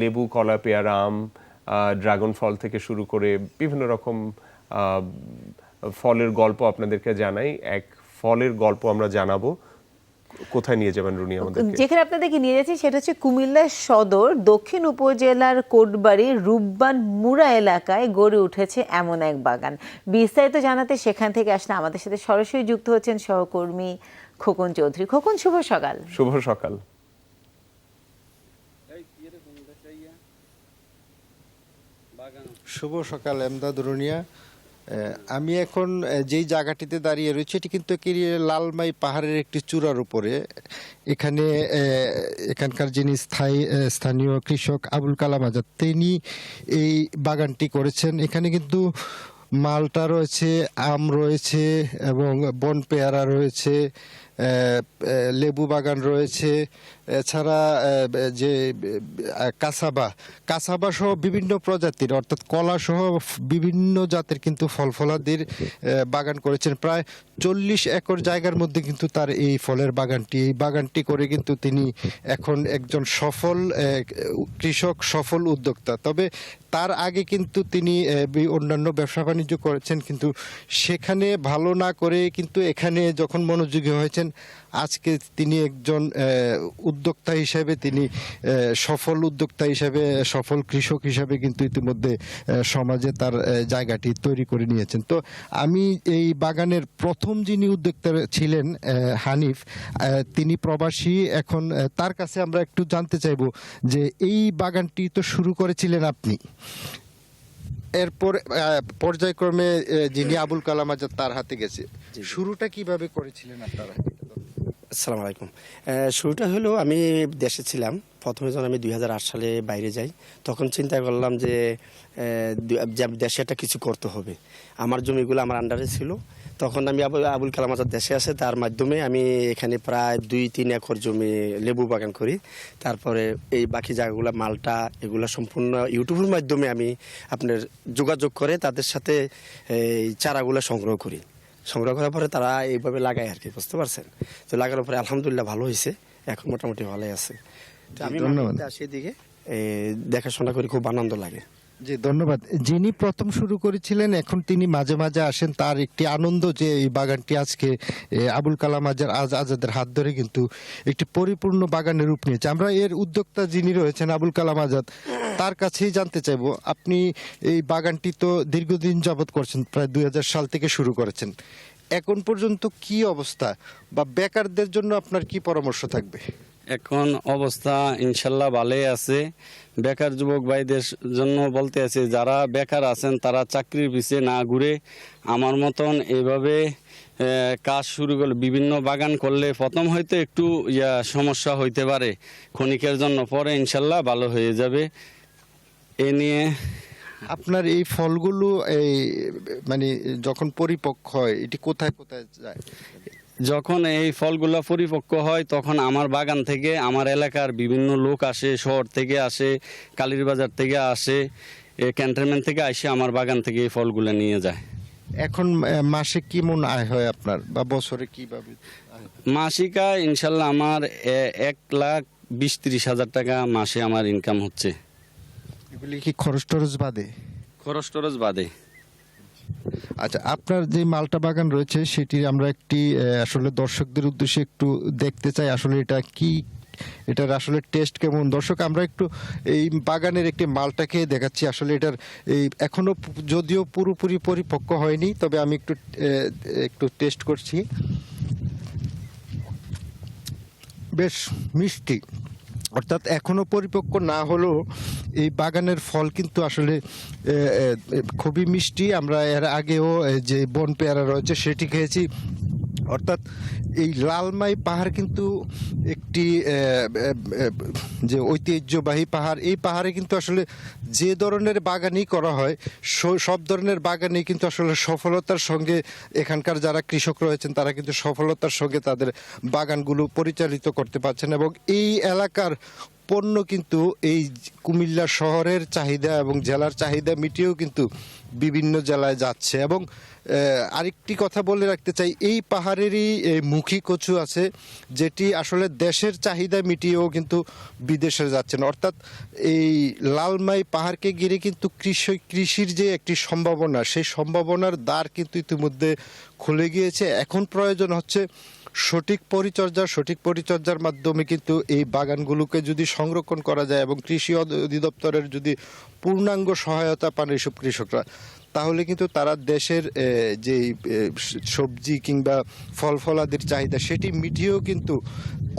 লেবু কলা পেয়ারা আম ড্রাগন ফল থেকে শুরু করে বিভিন্ন রকম ফলের গল্প আপনাদেরকে জানাই। এক ফলের গল্প আমরা জানাব। কোথায় নিয়ে যাবেন রুনি আমাদেরকে? যেখানে আপনাদেরকে নিয়ে যাচ্ছি সেটা হচ্ছে কুমিল্লা সদর। দক্ষিণ উপজেলার কোটবাড়ির রূপবান মুড়া এলাকায় গড়ে উঠেছে এমন এক বাগান। বিস্তারিত জানাতে সেখান থেকে আসলে আমাদের সাথে সরাসরি যুক্ত হচ্ছেন সহকর্মী খোকন চৌধুরী। খোকন শুভ সকাল। শুভ সকাল। শুভ সকাল, এমদাদ রুনিয়া। আমি এখন যেই জায়গাটিতে দাঁড়িয়ে রয়েছি, এটি কিন্তু লালমাই পাহাড়ের একটি চূড়ার উপরে। এখানে এখানকার যিনি স্থায়ী স্থানীয় কৃষক আবুল কালাম আজাদ, তিনি এই বাগানটি করেছেন। এখানে কিন্তু মালটা রয়েছে, আম রয়েছে এবং বন পেয়ারা রয়েছে লেবু বাগান রয়েছে। এছাড়া যে কাসাবা কাসাবা সহ বিভিন্ন প্রজাতির, অর্থাৎ কলা সহ বিভিন্ন জাতের কিন্তু ফল ফলাদির বাগান করেছেন। প্রায় চল্লিশ একর জায়গার মধ্যে কিন্তু তার এই ফলের বাগানটি, এই বাগানটি করে কিন্তু তিনি এখন একজন সফল কৃষক, সফল উদ্যোক্তা। তবে তার আগে কিন্তু তিনি অন্যান্য ব্যবসা বাণিজ্য করেছেন, কিন্তু সেখানে ভালো না করে কিন্তু এখানে যখন মনোযোগী হয়েছেন আজকে তিনি একজন উদ্যোক্তা হিসেবে তিনি সফল উদ্যোক্তা হিসেবে সফল কৃষক হিসেবে কিন্তু ইতিমধ্যে সমাজে তার জায়গাটি তৈরি করে নিয়েছেন। তো আমি এই বাগানের প্রথম যিনি উদ্যোক্তা ছিলেন হানিফ তিনি প্রবাসী। এখন তার কাছে আমরা একটু জানতে চাইব যে এই বাগানটি তো শুরু করেছিলেন আপনি। এরপর পর্যায়ক্রমে যিনি আবুল কালাম আজাদ তার হাতে গেছে। শুরুটা কীভাবে করেছিলেন আপনারা? আসসালামু আলাইকুম। শুরুটা হলো আমি দেশে ছিলাম। প্রথমে যখন আমি দুই হাজার আট সালে বাইরে যাই, তখন চিন্তা করলাম যে দেশে একটা কিছু করতে হবে। আমার জমিগুলো আমার আন্ডারে ছিল। তখন আমি আবুল কালাম আজাদ দেশে আছে। তার মাধ্যমে আমি এখানে প্রায় দুই তিন একর জমি লেবু বাগান করি। তারপরে এই বাকি জায়গাগুলো, মালটা, এগুলো সম্পূর্ণ ইউটিউবের মাধ্যমে আমি আপনার যোগাযোগ করে তাদের সাথে এই চারাগুলো সংগ্রহ করি। সংগ্রহ করার পরে তারা এইভাবে লাগায় আর কি বুঝতে পারছেন? তো লাগানোর পরে আলহামদুলিল্লাহ ভালো হয়েছে এখন মোটামুটি ভালোই আছে। তো আমি ধন্যবাদ। সেদিকে দেখাশোনা করি খুব আনন্দ লাগে। জি ধন্যবাদ। যিনি প্রথম শুরু করেছিলেন এখন তিনি মাঝে মাঝে আসেন তার একটি আনন্দ যে এই বাগানটি আজকে আবুল কালাম আজাদ আজ আজাদের হাত ধরে কিন্তু একটি পরিপূর্ণ বাগানের রূপ নিয়েছে। আমরা এর উদ্যোক্তা যিনি রয়েছেন আবুল কালাম আজাদ তার কাছেই জানতে চাইব, আপনি এই বাগানটি তো দীর্ঘদিন যাবৎ করছেন, প্রায় দু হাজার সাল থেকে শুরু করেছেন। এখন পর্যন্ত কি অবস্থা বা বেকারদের জন্য আপনার কি পরামর্শ থাকবে? এখন অবস্থা ইনশাল্লাহ ভালোই আছে। বেকার যুবক ভাইদের জন্য বলতে আছে, যারা বেকার আছেন তারা চাকরির পিছিয়ে না ঘুরে আমার মতন এভাবে কাজ শুরু করলে, বিভিন্ন বাগান করলে প্রথম হয়তো একটু ইয়া সমস্যা হইতে পারে। ক্ষণিকের জন্য পরে ইনশাল্লাহ ভালো হয়ে যাবে। এ নিয়ে আপনার এই ফলগুলো এই মানে যখন পরিপক্ক হয় এটি কোথায় কোথায় যায়? যখন এই ফলগুলো পরিপক্ক হয় তখন আমার বাগান থেকে আমার এলাকার বিভিন্ন লোক আসে শহর থেকে আসে কালীর বাজার থেকে আসে ক্যান্টনমেন্ট থেকে আসে আমার বাগান থেকে এই ফলগুলো নিয়ে যায়। এখন মাসে কি মন আয় হয় আপনার? বা বছরে কীভাবে আয় মাসিকা ইনশাল্লাহ আমার এক লাখ বিশ ত্রিশ হাজার টাকা মাসে আমার ইনকাম হচ্ছে। এগুলি কি খরচ টরচ বাদে? খরচ টরচ বাদে। আচ্ছা আপনার যে মালটা বাগান রয়েছে সেটি আমরা একটি আসলে দর্শকদের উদ্দেশ্যে একটু দেখতে চাই আসলে এটা কি এটার আসলে টেস্ট কেমন? দর্শক আমরা একটু এই বাগানের একটি মালটা খেয়ে দেখাচ্ছি আসলে এটার এই এখনও যদিও পুরোপুরি পরিপক্ক হয়নি তবে আমি একটু একটু টেস্ট করছি। বেশ মিষ্টি অর্থাৎ এখনও পরিপক্ক না হলেও এই বাগানের ফল কিন্তু আসলে খুবই মিষ্টি। আমরা এর আগেও যে বন পেয়ারা রয়েছে সেটি খেয়েছি। অর্থাৎ এই লালমাই পাহাড় কিন্তু একটি যে ঐতিহ্যবাহী পাহাড়। এই পাহাড়ে কিন্তু আসলে যে ধরনের বাগানই করা হয় সব ধরনের বাগানেই কিন্তু আসলে সফলতার সঙ্গে এখানকার যারা কৃষক রয়েছেন, তারা কিন্তু সফলতার সঙ্গে তাদের বাগানগুলো পরিচালিত করতে পারছেন। এবং এই এলাকার পণ্য কিন্তু এই কুমিল্লা শহরের চাহিদা এবং জেলার চাহিদা মিটিয়েও কিন্তু বিভিন্ন জেলায় যাচ্ছে এবং আরেকটি কথা বলে রাখতে চাই, এই পাহাড়েরই মুখী কচু আছে, যেটি আসলে দেশের চাহিদা মিটিয়েও কিন্তু বিদেশে যাচ্ছেন অর্থাৎ এই লালমাই পাহাড়কে ঘিরে কিন্তু কৃষি, কৃষির যে একটি সম্ভাবনা, সেই সম্ভাবনার দ্বার কিন্তু ইতিমধ্যে খুলে গিয়েছে। এখন প্রয়োজন হচ্ছে সঠিক পরিচর্যা, সঠিক পরিচর্যার মাধ্যমে কিন্তু এই বাগানগুলোকে যদি সংরক্ষণ করা যায় এবং কৃষি অধিদপ্তরের যদি পূর্ণাঙ্গ সহায়তা পান এইসব কৃষকরা। তাহলে কিন্তু তারা দেশের যে সবজি কিংবা ফল ফলাদির চাহিদা, সেটি মিটিয়েও কিন্তু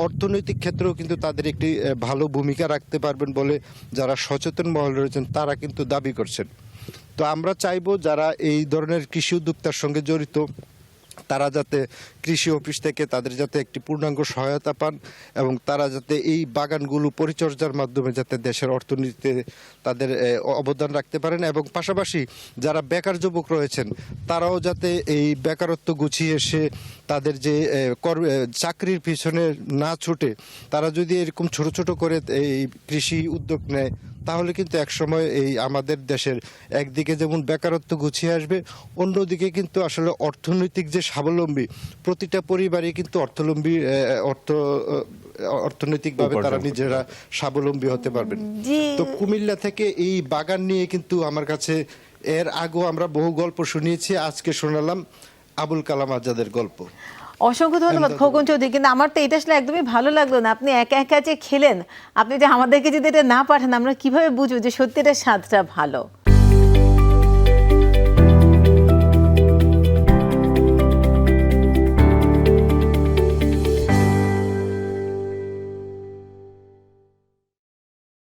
অর্থনৈতিক ক্ষেত্রেও কিন্তু তাদের একটি ভালো ভূমিকা রাখতে পারবেন বলে যারা সচেতন মহল রয়েছেন, তারা কিন্তু দাবি করছেন। তো আমরা চাইব যারা এই ধরনের কৃষি উদ্যোক্তার সঙ্গে জড়িত তারা যাতে কৃষি অফিস থেকে তাদের যাতে একটি পূর্ণাঙ্গ সহায়তা পান এবং তারা যাতে এই বাগানগুলো পরিচর্যার মাধ্যমে যাতে দেশের অর্থনীতিতে তাদের অবদান রাখতে পারেন এবং পাশাপাশি যারা বেকার যুবক রয়েছেন, তারাও যাতে এই বেকারত্ব গুছিয়ে এসে তাদের যে চাকরির পিছনে না ছুটে, তারা যদি এরকম ছোট ছোট করে এই কৃষি উদ্যোগ নেয় তাহলে কিন্তু একসময় এই আমাদের দেশের একদিকে যেমন বেকারত্ব গুছিয়ে আসবে অন্যদিকে কিন্তু আসলে অর্থনৈতিক যে স্বাবলম্বী প্রতিটা পরিবারই কিন্তু অর্থলম্বী অর্থ অর্থনৈতিকভাবে তারা নিজেরা স্বাবলম্বী হতে পারবেন। তো কুমিল্লা থেকে এই বাগান নিয়ে কিন্তু আমার কাছে এর আগেও আমরা বহু গল্প শুনিয়েছি আজকে শোনালাম আবুল কালাম আজাদের গল্প। অসংখ্য ধন্যবাদ খোকন চৌধুরী কিন্তু আমার তো এটা আসলে একদমই ভালো লাগল না। আপনি একা একা যে খেলেন আপনি যে আমাদেরকে যদি এটা না পাঠান আমরা কীভাবে বুঝব যে সত্যি এটা স্বাদটা ভালো?